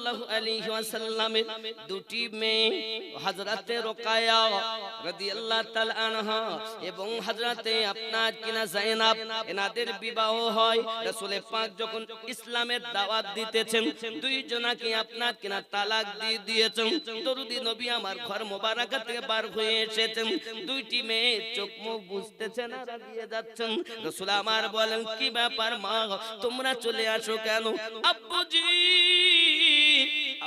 সাল্লাল্লাহু আলাইহি ওয়াসাল্লামের দুটি মেয়ে, হযরতে রোকায়া রাদিয়াল্লাহু তাআলা আনহা এবং হযরতে আপনার কিনা যায়েনাব এনাদের বিবাহ হয়। রাসূল পাক যখন ইসলামের দাওয়াত দিতেছেন দুইজনাকে আপনার কিনা তালাক দিয়ে দিয়েছেন। দরুদি নবী আমার ঘর মোবারক থেকে বার হয়ে এসেছেন। দুইটি মেয়ে চোখ মুখ বুঝতেছে না দিয়ে যাচ্ছেন। রাসূল আমার বলেন, কি ব্যাপার মা? তোমরা চলে আসো কেন? আব্বুজি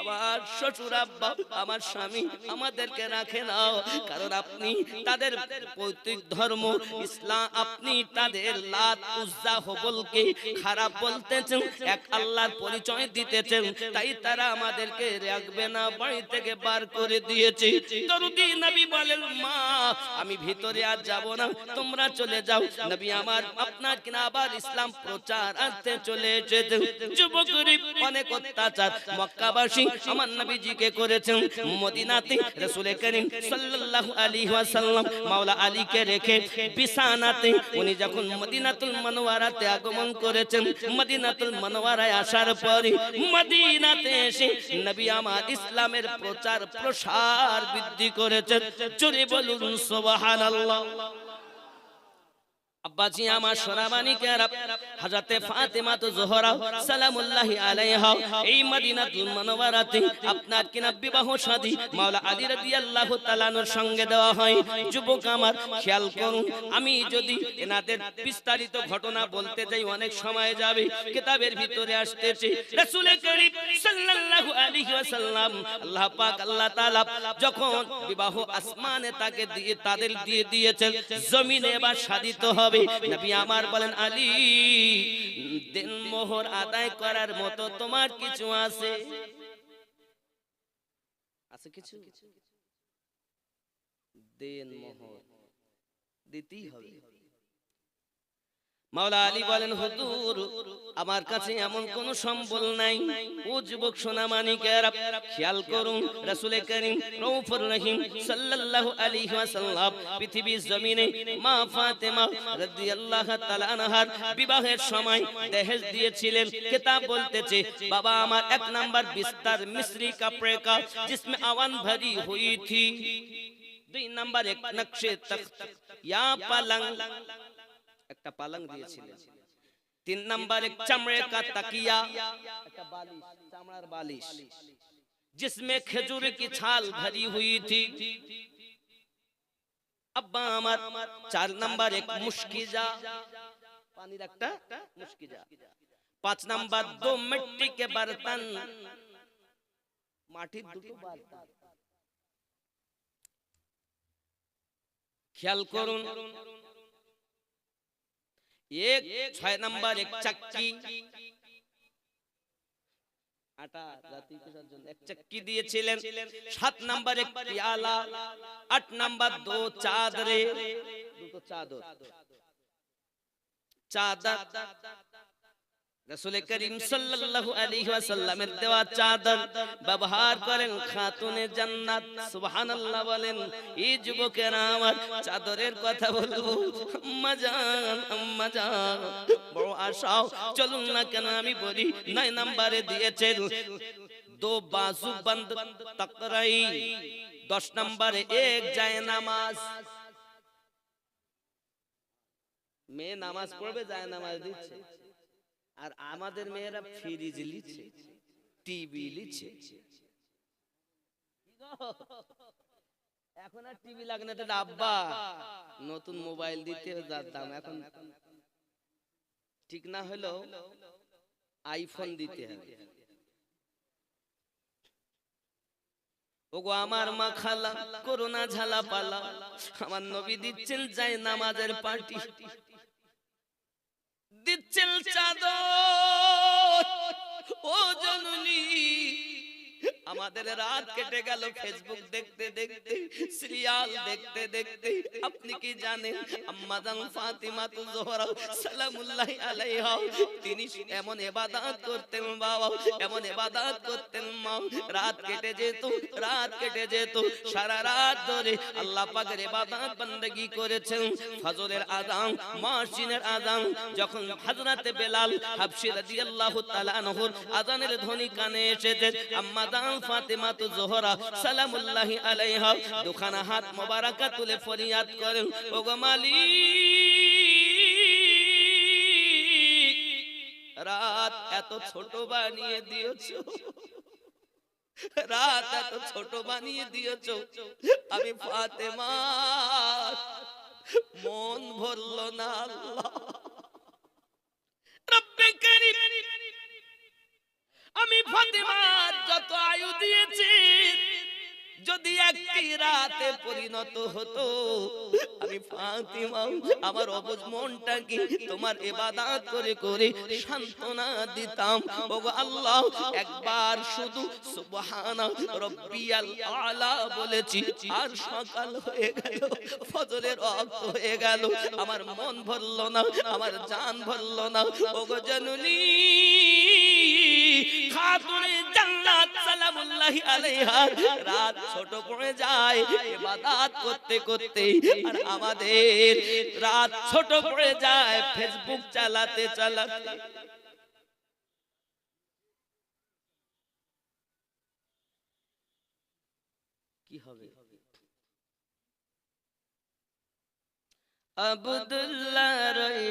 আমার শ্বশুর আব্বা, আমার স্বামী আমাদেরকে রাখে নাও। কারণ আপনি তাদের পৈতৃক ধর্ম, ইসলাম, আপনি তাদের লাত, উজ্জা, হবলকে খারাপ বলতেছেন, এক আল্লাহর পরিচয় দিতেছেন, তাই তারা আমাদেরকে রাখবে না, বাড়ি থেকে বার করে দিয়েছে। দরুদি নবী বলেন, মা, আমি ভিতরে আর যাব না, তোমরা চলে যাও। নবী আমার, আপনার কিনা আবার ইসলাম প্রচার আনতে চলে এসেছে যুবকরি অনেক অত্যাচার, মক্কাবাসী আমার নবীজিকে করেছেন। মদিনাতে রাসূল করিম সাল্লাল্লাহু আলাইহি ওয়াসাল্লাম মাওলা আলীকে রেখে বিছানাতে উনি যখন মদিনাতুল মনোয়ারাতে আগমন করেছেন, মদিনাতুল মনোয়ারায় আসার পরে মদিনাতে এসে নবী আমার ইসলামের প্রচার প্রসার বৃদ্ধি করেছেন। জোরে বলুন, সুবহানাল্লাহ। আব্বাজি আমার সোনামানিকে হযরতে ফাতেমা তো জোহরা সালামুল্লাহি আলাইহা। এই মদিনাতুল মুনাওয়ারাতে আপনার কিনা বিবাহ শাদী মাওলা আলী রাদিয়াল্লাহু তাআলার সঙ্গে দেওয়া হয়। যুবক আমার খেয়াল করুন আমি যদি এনাদের বিস্তারিত ঘটনা বলতে যাই অনেক সময় যাবে। কিতাবের ভিতরে আসতেছে রাসূল করিম সাল্লাল্লাহু আলাইহি ওয়াসাল্লাম। আল্লাহ পাক আল্লাহ তাআলা যখন বিবাহ আসমানে তাকে দিয়ে তাদের দিয়ে দিয়েছেন জমিনে এবার সাধিত হবে নবী আমার বলেন আলী দিন মোহর আদায় করার মতো তোমার কিছু আছে? আছে কিছু? দেন মোহর দিতেই হবে। মাওলা আলী বলেন হুজুর আমার কাছে এমন কোন সম্বল নাই ও যুবক সোনা মানিকেরা খেয়াল করুন রাসূল করিম রউফুর রহিম সাল্লাল্লাহু আলাইহি ওয়াসাল্লাম পৃথিবীর জমিনে মা ফাতেমা রাদিয়াল্লাহু তাআলা আনহার বিবাহের সময় দহেজ দিয়েছিলেন কিতাব বলতেছে বাবা আমার এক নাম্বার বিস্তার মিশ্রি কাপড়ে কা जिसमें আওয়ান ভরি হুই থি দুই নাম্বার এক নকশে তখত ইয়া পালং पालंग तीन नंबर एक चमड़े का तकिया बालिश जिसमें खजूर की छाल भरी हुई थी अब्बा अमर चार नंबर एक मुश्किजा पानी रखता मुश्किजा पाँच नंबर दो मिट्टी के बर्तन माटी दो बर्तन ख्याल करूँ এক ছয় নাম্বার এক চাক্কি আটা জাতি করার জন্য এক চাক্কি দিয়েছিলেন সাত নাম্বার এক পিয়ালা আট নাম্বার দো চাদরে দুটো চাদর চাদর রাসূল করিম সাল্লাল্লাহু আলাইহি ওয়াসাল্লামের দেওয়া চাদর ব্যবহার করেন খাতুনে জান্নাত। সুবহানাল্লাহ বলেন এই যুবকেরা আমার চাদরের কথা বলব। আম্মা জান আম্মা জান বড় আশাও চলুন না কেন আমি বলি নয় নম্বরে দিয়েছেন দো বাজু বন্ধ তকরাই। দশ নম্বরে এক যায় নামাজ। মেয়ে নামাজ পড়বে যায় নামাজ দিচ্ছে। আর আমাদের মেয়েরা ফ্রিজ লিচ্ছে টিভি লিচ্ছে এখন আর টিভি লাগে না আব্বা নতুন মোবাইল দিতে যার দাম এখন ঠিক না হলেও আইফোন দিতে হবে। ওগো আমার মা খালা করোনা ঝালা পালা। আমার নবী দিচ্ছেন যাই নামাজের পার্টি। দিচ্ছেন চাদর আমাদের রাত কেটে গেল ফেসবুক দেখতে দেখতে, সিরিয়াল দেখতে দেখতে। আপনি কি জানেন? আম্মাজান ফাতিমা তু জোহরা সালামুল্লাহি আলাইহা তিনি এমন ইবাদত করতেন বাবা, এমন ইবাদত করতেন মা। রাত কেটে যেত, রাত কেটে যেত। সারা রাত ধরে আল্লাহ পাকের ইবাদত বান্দেগী করেছেন। ফজরের আযান মাসিনের আযান, যখন হযরতে বেলাল হাবশি রাদিয়াল্লাহু তাআলা আনহুর আযানের ধ্বনি কানে এসেছে, আম্মা জান ফাতেমা তু জোহরা, সালামুল্লাহি আলাইহা। দুখানা হাত মোবারকা তুলে ফরিয়াদ করেন, ওগো মালিক, রাত এত ছোট বানিয়ে দিয়েছ। রাত এত ছোট বানিয়ে দিয়েছ। আমি ফাতেমা মন ভরল না, আল্লাহ। আমি ফাতেমার যত আয়ু দিয়েছি, যদি একটি রাতে পরিণত হতো, আমি ফাতিমা, আমার অবুজ মনটাকে তোমার ইবাদত করে করে সান্ত্বনা দিতাম। ওগো আল্লাহ, একবার শুধু সুবহানা রব্বিয়াল আলা বলেছি, আর সকাল হয়ে গেল, ফজরের ওয়াক্ত হয়ে গেল, আমার মন ভরল না, আমার জান ভরল না। ওগো জননী সালামুল্লাহি আলাইহা, রাত ছোট পড়ে যায়, ইবাদত করতে করতে, আর আমাদের রাত ছোট পড়ে যায় ফেসবুক চালাতে চালাতে। কি হবে? আব্দুল্লাহ রই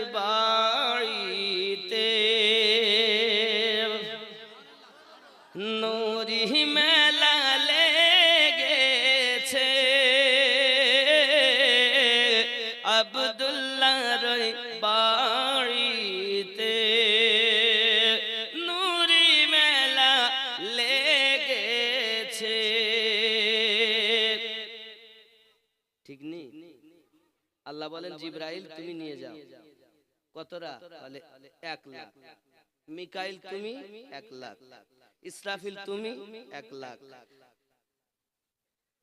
আল্লাহ বলেন জিব্রাইল তুমি নিয়ে যাও। কতরা? বলে এক লাখ। মিকাইল তুমি এক লাখ। ইসরাফিল তুমি এক লাখ।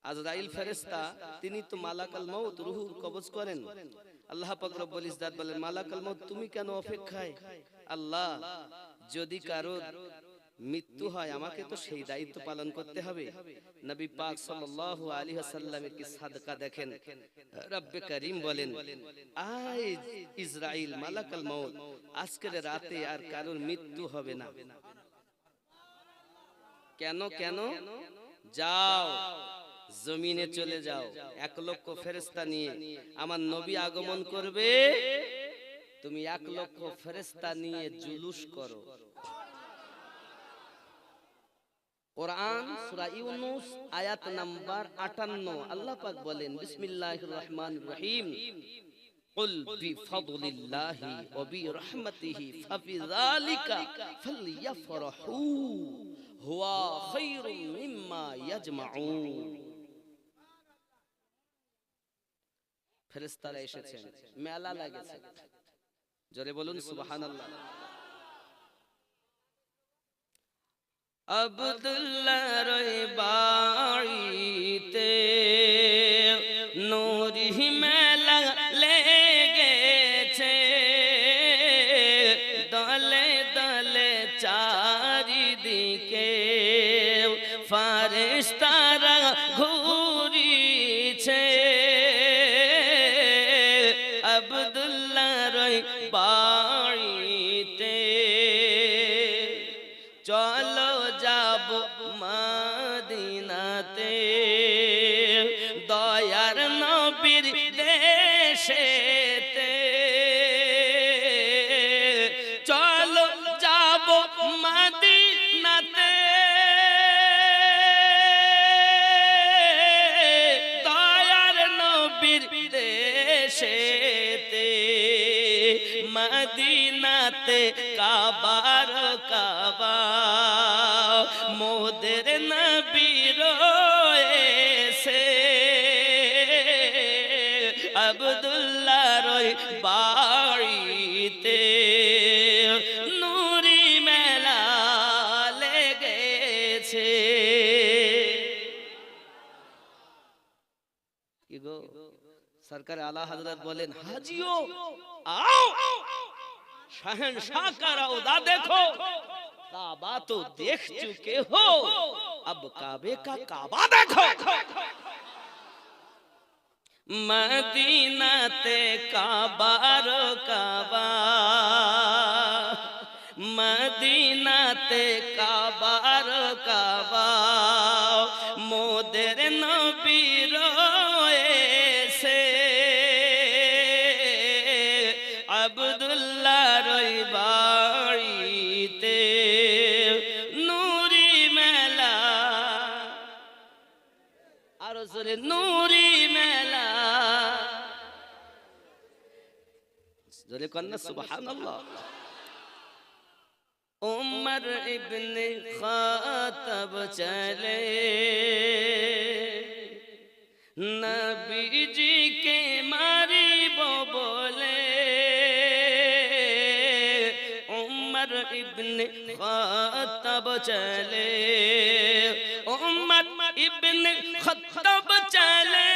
আজরাইল ফেরেশতা তিনি তো মালাকাল মউত রুহুর কবজ করেন। আল্লাহ পাক রব্বুল ইজ্জাত বলেন মালাকাল মউত তুমি কেন অপেক্ষায়? আল্লাহ যদি কারও মৃত্যু হয় আমাকে তো সেই দায়িত্ব পালন করতে হবে। নবী পাক সাল্লাল্লাহু আলাইহি ওয়াসাল্লামের কি সাদকা দেখেন? রব্বে করিম বলেন আয় ইসরাইল মালাকাল মউত। আজকের রাতে আর কারোর মৃত্যু হবে না। কেন কেন যাও জমিনে চলে যাও। এক লক্ষ ফেরেস্তা নিয়ে। আমার নবী আগমন করবে। তুমি এক লক্ষ ফেরেস্তা নিয়ে জুলুস করো। কোরআন সূরা ইউনূস আয়াত নাম্বার 58 আল্লাহ পাক বলেন বিসমিল্লাহির রহমানির রহিম قل بفضل الله وبرحمته فبذلك فليفرحوا هو خير مما يجمعون ফেরেশতারা এসেছেন মেলা লাগেছে জোরে বলুন সুবহানাল্লাহ আব্দুল্লাহ রই মদিনাতে কাবার কাবা। মোদের নবী রয়েছে। আব্দুল্লাহ রই বাড়িতে। নুরি মেলা লেগেছে। সরকার আলা হাজরত বলেন, হাজিও, আও। शहनशाह का रौदा देखो काबा तो देख चुके हो अब काबे का काबा देखो मदीना ते काबारो काबा मदीना ते काबारो काबा मोदेर नबीरो নুরি মেলা। জোরে কন্যা সুবহানাল্লাহ। উমর ইবনে খাতাব চলে। নবীজি কে মারিব বলে। উমর ইবনে খাতাব চলে। উমর ইবনে খাতাব চলে।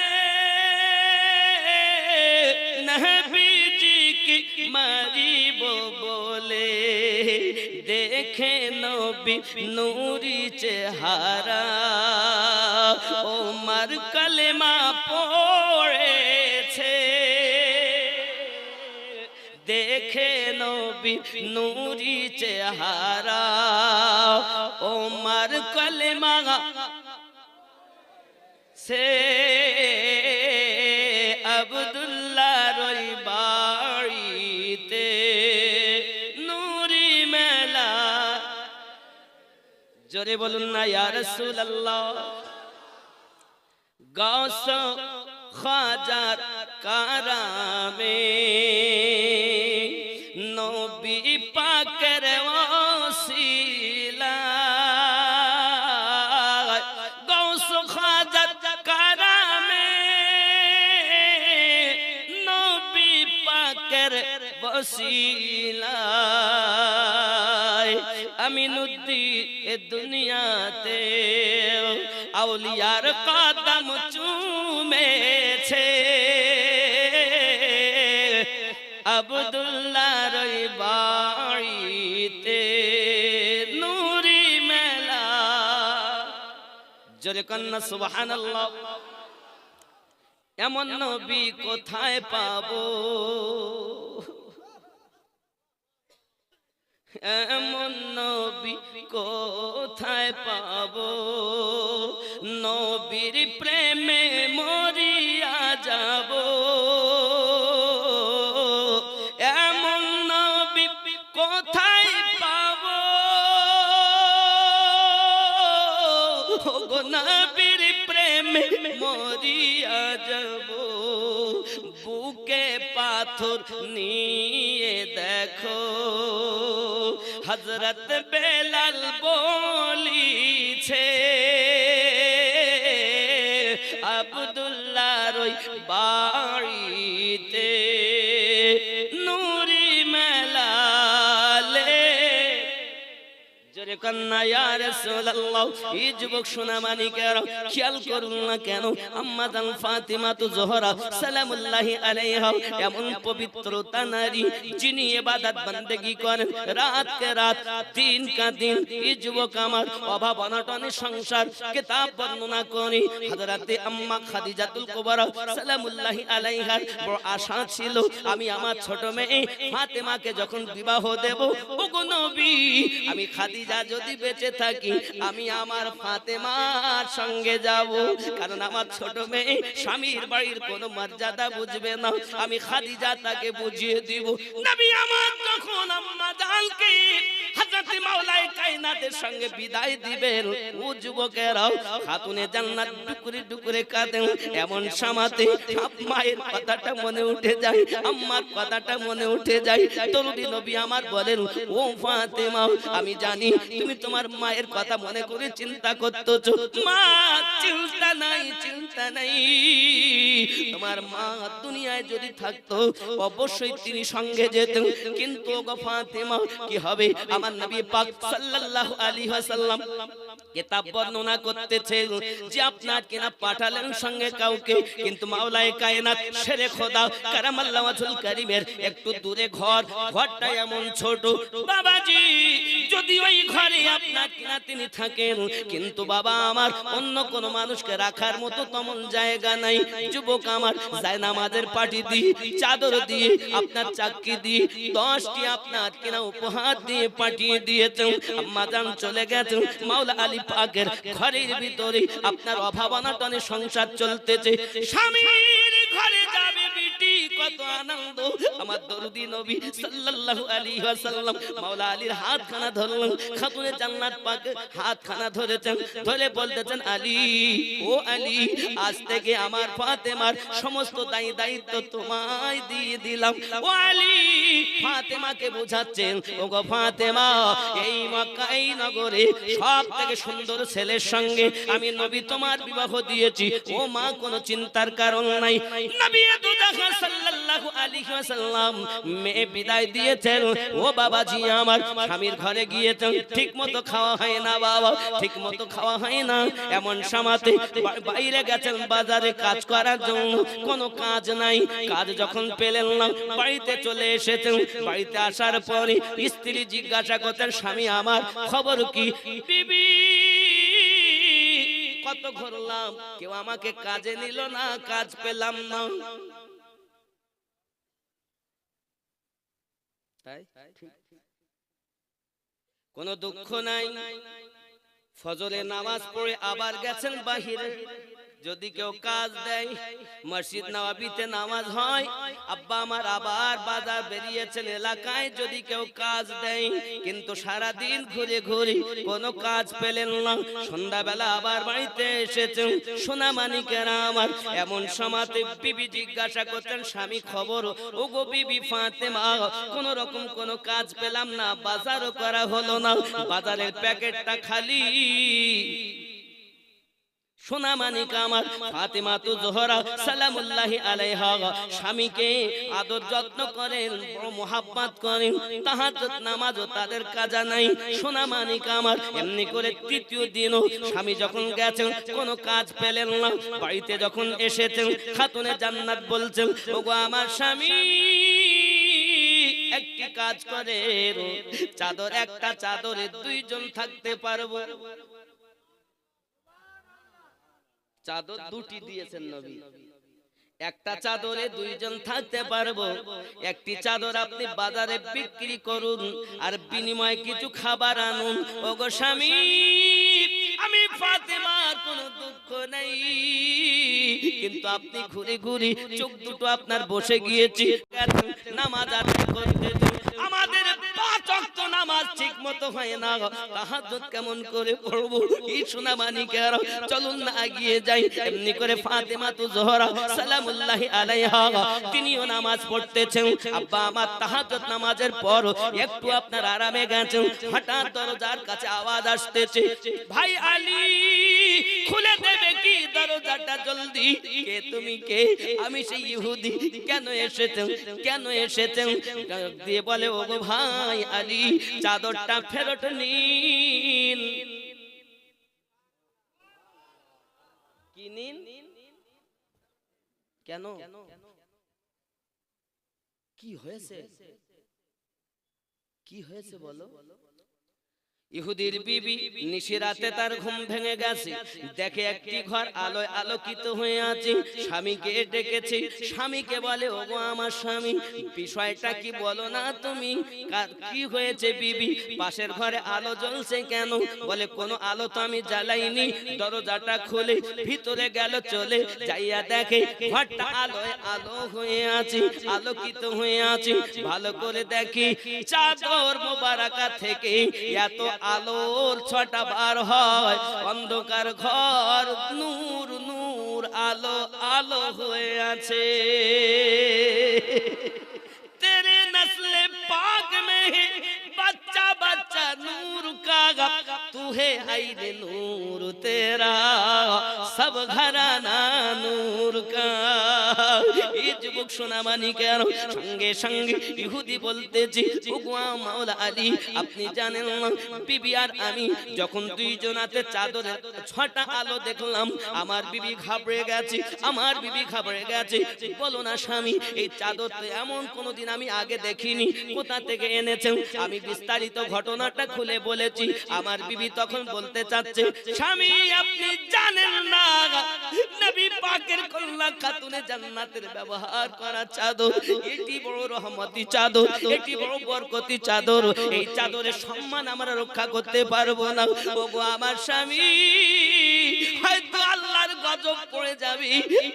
নবীজি কি মারিব বলে? দেখে নবী নূরি চেহারা। ওমর কলেমা পড়েছে। দেখে নবী নূরি চেহারা। ওমর কলেমা সে আবদুল্লাহ রই বাড়িতে নুরি মেলা জোরে বলুন না ইয়া রাসূলুল্লাহ গাউস খাজার কারামে বসিলায় আমিনুদ্দিন এ দুনিয়াতে আউলিয়ার কদম চুমেছে। আবদুল্লাহ রই বাড়িতে নুরি মেলা। জোরে কন্যা, সুবহানাল্লাহ। এমন নবী কোথায় পাবো? এমন নবী কোথায় পাব? নবীর প্রেমে মরিয়া যাব। এমন নবী কোথায় পাব? নবীর প্রেমে মরিয়া যাব। বুকে পাথর নিয়ে দেখো। হজরত বেলাল বলিছে আবদুল্লাহ রই বাড়িতে কন্যা ইয়া রাসূলুল্লাহ। এই যুবক সোনা খেয়াল করুন না কেন? আম্মা এমন কে দিন কা দিন। যুবক সংসার, কিতাব বর্ণনা করি। হযরতে আম্মা খাদিজাতুল কুবরা, সালামুল্লাহি আলাইহা। বড় আশা ছিল, আমি আমার ছোট মেয়ে ফাতেমাকে যখন বিবাহ দেব, ওগো নবী, আমি খাদিজা যদি বেঁচে থাকি আমি আমার ফাতেমার সঙ্গে যাব। কারণ আমার ছোট মেয়ে স্বামীর বাড়ির কোনো মর্যাদা বুঝবে না। আমি খাদিজা তাকে বুঝিয়ে দিব। নবী আমার যখন আম্মা জানকে হযরত মাওলাই কায়নাতের সঙ্গে বিদায় দিবেন। ও যুবকেরাও খাতুনে জান্নাত কাঁদেন। এমন সামাতে মায়ের কথাটা মনে উঠে যায়। আম্মার কথাটা মনে উঠে যায়। তরুণী নবী আমার বলেন ও ফাতেমা আমি জানি তুমি তোমার মায়ের কথা মনে করে চিন্তা করতো মা চিন্তা নাই চিন্তা নাই। তোমার মা দুনিয়ায় যদি থাকতো অবশ্যই তিনি সঙ্গে যেতেন। কিন্তু গো ফাতেমা কি হবে? আমার নবী পাক সাল্লাল্লাহু আলাইহি ওয়াসাল্লাম কিতাব বর্ণনা করতেছে যে আপনার কিনা পাঠালেন সঙ্গে কাউকে কিন্তু মাওলায়ে কায়নাত শেরে খোদা কারামাল্লাহু ওয়াজহুল কারীমের একটু দূরে ঘর ঘরটা এমন ছোট। বাবাজি যদি ওই ঘরে আপনার কিনা তিনি থাকেন কিন্তু বাবা আমার অন্য কোন মানুষকে রাখার মতো তেমন জায়গা নাই। যুবক আমার যায় নামাজের পাটি দিয়ে চাদর দিয়ে আপনার চাকরি দিয়ে দশটি আপনার কিনা উপহার দিয়ে পাঠিয়ে দিয়েছেন। আম্মা জান চলে গেছেন মাওলা আলী পাকের ঘরের ভিতরে আপনার অভাবনাটনে সংসার চলতেছে। বিটি আমার ফাতেমার সমস্ত দায়ী দায়িত্ব তোমায় দিয়ে দিলাম। ও আলী, ফাতেমাকে বোঝাচ্ছেন ও গো ফাতেমা, এই নগরে সব থেকে সুন্দর ছেলের সঙ্গে আমি নবী তোমার বিবাহ দিয়েছি। ও মা, কোনো চিন্তার কারণ নাই। নবী সাল্লাল্লাহু আলাইহি ওয়াসাল্লাম, মেয়ে বিদায় দিয়েছেন। ও বাবাজি আমার, স্বামীর ঘরে গিয়েছেন। ঠিক মতো খাওয়া হয় না বাবা ঠিক মতো খাওয়া হয় না। এমন সামাতে বাইরে গেছেন বাজারে কাজ করার জন্য। কোনো কাজ নাই। কাজ যখন পেলেন না, বাড়িতে চলে এসেছেন। বাড়িতে আসার পরে স্ত্রী জিজ্ঞাসা করতেন স্বামী আমার, খবর কি? বিবি, কত ঘুরলাম। কেউ আমাকে কাজে নিল না, কাজ পেলাম না। তাই? কোনো দুঃখ নাই। ফজরে নামাজ পড়ে আবার গেছেন বাহিরে। যদি কেউ কাজ দেয় মসজিদ নওয়াবিতে নামাজ হয়। আব্বা আমার আবার বাজার বেরিয়েছেন এলাকায় যদি কেউ কাজ দেয় কিন্তু সারা দিন ঘুরে ঘুরে কোনো কাজ পেলেন না। সন্ধ্যাবেলা আবার বাড়িতে এসেছেন। সোনা মানিকেরা আমার এমন সমাতে বিবি জিজ্ঞাসা করতেন স্বামী খবর? ও গো বিবি ফাতেমা কোনো রকম কোনো কাজ পেলাম না। বাজারও করা হলো না। বাজারের প্যাকেটটা খালি। সোনা মানিক আমার, ফাতেমা তো জোহরা, সালামুল্লাহি আলাইহা। স্বামীকে আদর যত্ন করেন, বড় মোহাব্বত করেন, তাহাজ্জুদ নামাজও তাদের কাজা নাই। সোনা মানিক আমার, এমনি করে তৃতীয় দিনও স্বামী যখন গেছেন, কোনো কাজ পেলেন না। বাড়িতে যখন এসেছেন, খাতুনে জান্নাত বলছেন, ওগো আমার স্বামী, একটি কাজ করে চাদর, একটা চাদরে দুইজন থাকতে পারব। চাদর দুটি দিয়েছেন নবী। একটা চাদরে দুইজন থাকতে পারব। একটি চাদর আপনি বাজারে বিক্রি করুন। আর বিনিময়ে কিছু খাবার আনুন। ওগো স্বামী আমি ফাতেমার কোনো দুঃখ নাই। কিন্তু আপনি ঘুরে ঘুরে চোখ দুটো আপনার বসে গিয়েছি। নামাজ আদায় করতে নামাজ ঠিক মতো হয় না তাহাজ্জুদ কেমন করে পড়ব? এই সোনা মানিকের চলুন না এগিয়ে যাই। এমনি করে ফাতেমা তো জোহরা সালামুল্লাহি আলাইহা তিনিও নামাজ পড়তেছেন। আব্বা আমার তাহাজ্জুদ নামাজের পর একটু আপনার আরামে গেছেন। হঠাৎ দরজার কাছে আওয়াজ আসতেছে। ভাই আলী, খুলে দেবে কি দরজাটা জলদি? কে তুমি কে? আমি সেই ইহুদি। কেন এসেছেন? কেন এসেছেন? দিয়ে বলে, ও ভাই আলী, চাদরটা ফেরত নিন? কেন? কি হয়েছে? কি হয়েছে বলো? ইহুদির বিবি নিশিরাতে তার ঘুম ভেঙে গেছে। দেখে একটি ঘর আলোয় আলোকিত হয়ে আছে। স্বামীকে ডেকেছে। স্বামীকে বলে ও আমার স্বামী বিষয়টা কি বলো না তুমি? কি হয়েছে বিবি? পাশের ঘরে আলো জ্বলছে কেন? বলে কোনো আলো তো আমি জ্বালাইনি। দরজাটা খুলে ভিতরে গেল চলে। যাইয়া দেখে ঘরটা আলোয় আলো হয়ে আছে। আলোকিত হয়ে আছে। ভালো করে দেখি। চাদর মোবারকা থেকে এত আলোর ছটা বার হয়। অন্ধকার ঘর নূর নূর আলো আলো হয়ে আছে। नूर का तू है आईने नूर तेरा सब घराना নূর কা এই যুবক সোনামানি কেন সঙ্গে সঙ্গে ইহুদি বলতেছি ওগো মাওলা আলী আপনি জানেন না বিবি আর আমি যখন দুইজন হাতে চাদরের ছটা আলো দেখলাম আমার বিবি ঘাবড়ে গেছে আমার বিবি ঘাবড়ে গেছে বলো না স্বামী এই চাদর তো এমন কোনোদিন আমি আগে দেখিনি কোথা থেকে এনেছেন আমি বিস্তারিত ঘটনাটা খুলে বলেছি। আমার বিবি তখন বলতে চাচ্ছে, স্বামী, আপনি জানেন না, নবী পাকের কল্লা খাতুনে জান্নাতের ব্যবহার করা চাদর। এটি বড় রহমতি চাদর, এটি বড় বরকতি চাদর। এই চাদরের সম্মান আমরা রক্ষা করতে পারব না। ওগো আমার স্বামী, হয়তো আল্লাহর গজব পড়ে যাবে,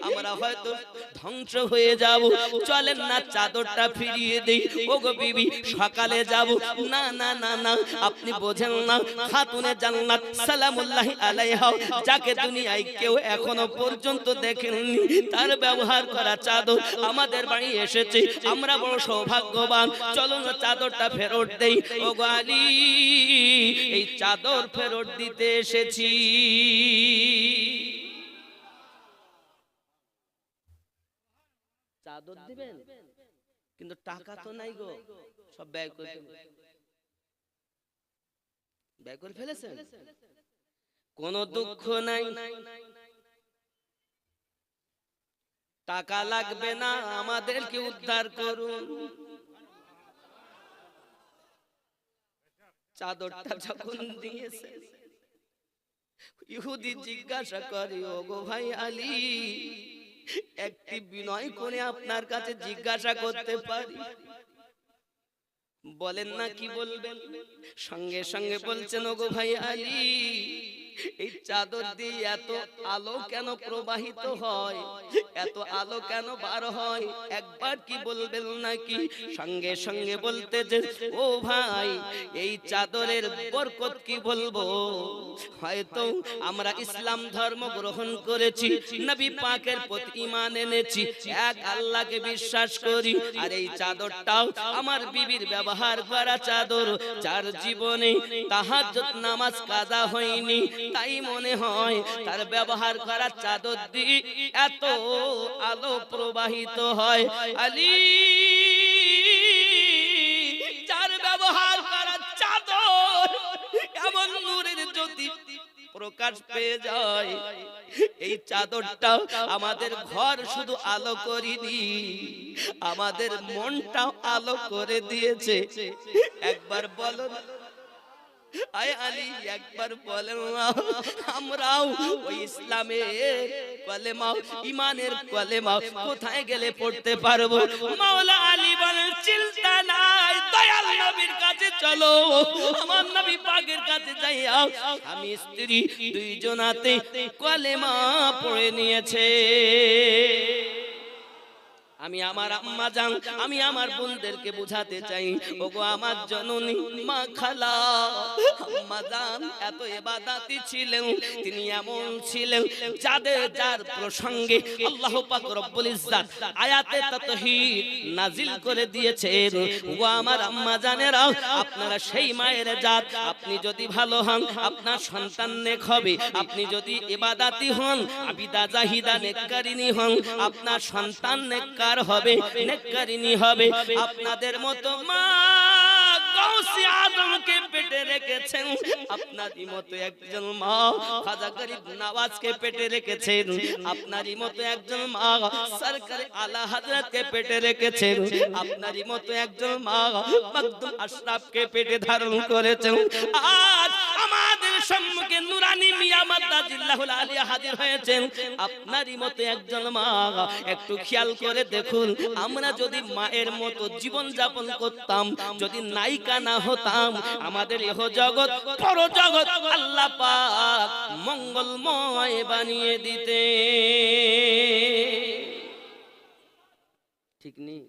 আমরা হয়তো ধ্বংস হয়ে যাব। চলেন না, চাদরটা ফিরিয়ে দেই। ওগো বিবি, সকালে যাব। না না না না আপনি বোঝেন না, খাতুনে জান্নাত, সালামুল্লাহি আলাইহা যাকে দুনিয়ায় কেউ এখনও পর্যন্ত দেখেননি, তার ব্যবহার করা চাদর আমাদের বাড়ি এসেছে, আমরা বড় সৌভাগ্যবান। চলো না চাদরটা ফেরত দেই। ওগো আলী, এই চাদর ফেরত দিতে এসেছি। চাদর দিবেন? কিন্তু টাকা তো নাই গো, সব ব্যয় করে ফেলে- ব্যয় করে ফেলেছেন? কোনো দুঃখ নাই। টাকা লাগবে না আমাদেরকে উদ্ধার করুন। চাদরটা যখন দিয়েছে ইহুদি জিজ্ঞাসা করে ও গো ভাই আলী একটি বিনয় করে আপনার কাছে জিজ্ঞাসা করতে পারি। বলেন না কি বলবেন? সঙ্গে সঙ্গে বলছেন ওগো ভাই আলী। এই চাদর দিয়ে এত আলো কেন প্রবাহিত হয়? এত আলো কেন বার হয়? একবার কি বলবেন নাকি? সঙ্গে সঙ্গে বলতে যে, ও ভাই, এই চাদরের বরকত কি বলব? হয়তো আমরা ইসলাম ধর্ম গ্রহণ করেছি, নবী পাকের প্রতি ঈমান এনেছি, এক আল্লাহকে বিশ্বাস করি, আর এই চাদরটাও আমার বিবির ব্যবহার করা চাদর, যার জীবনে তাহাজ্জুদ নামাজ কাজা হয়নি। তাই মনে হয় তার ব্যবহার করা চাদর দিয়ে এত আলো প্রবাহিত হয় আলী, যার ব্যবহার করা চাদর এমন নূরের জ্যোতি প্রকাশ পেয়ে যায়, এই চাদরটা আমাদের ঘর শুধু আলো করিনি, আমাদের মনটাও আলো করে দিয়েছে একবার বলো। আয় আলী, একবার বলেন আমরাও ইসলামের ইমানের কোথায় গেলে পড়তে পারব? মাওলা কাছে চলো কাছে আমি স্ত্রী দুইজনাতে কলেমা পড়ে নিয়েছে। আমি আমার আম্মা জান আমি আমার বোনদেরকে বুঝাতে চাই। ওগো আমার জননী মা খালা, আম্মা জান এত এবাদাতি ছিলেন, তিনি এমন ছিলেন যাদের, যার প্রসঙ্গে আল্লাহ পাক রব্বুল ইজ্জাত আয়াতে তাতহীদ নাজিল করে দিয়েছেন। ওগো আমার আম্মা জানেরা আপনারা সেই মায়ের জাত, আপনি যদি ভালো হন, আপনার সন্তান নেক হবে, আপনি যদি ইবাদাতি হন, আবিদা জাহিদা নেককারিনী হন, আপনার সন্তান নেককার হবে, নেককারিনী হবে। আপনাদের মতো মা আপনারই মতো একজন মা খাজা গরিব সরকার পেটে রেখেছেন। আপনারই মতো একজন মা পেটে ধারণ করেছেন। আজ সম্মুখে নুরানি মিয়া মাদ্দাজিল্লাহুল আলিয়া হাজির হয়েছেন। আপনারই মতো একজন মা, একটু খেয়াল করে দেখুন, আমরা যদি মায়ের মতো জীবন যাপন করতাম, যদি নায়িকা না হতাম, আমাদের এহ জগৎ, পর জগৎ আল্লাহ পাক মঙ্গলময় বানিয়ে দিতে ঠিক নেই।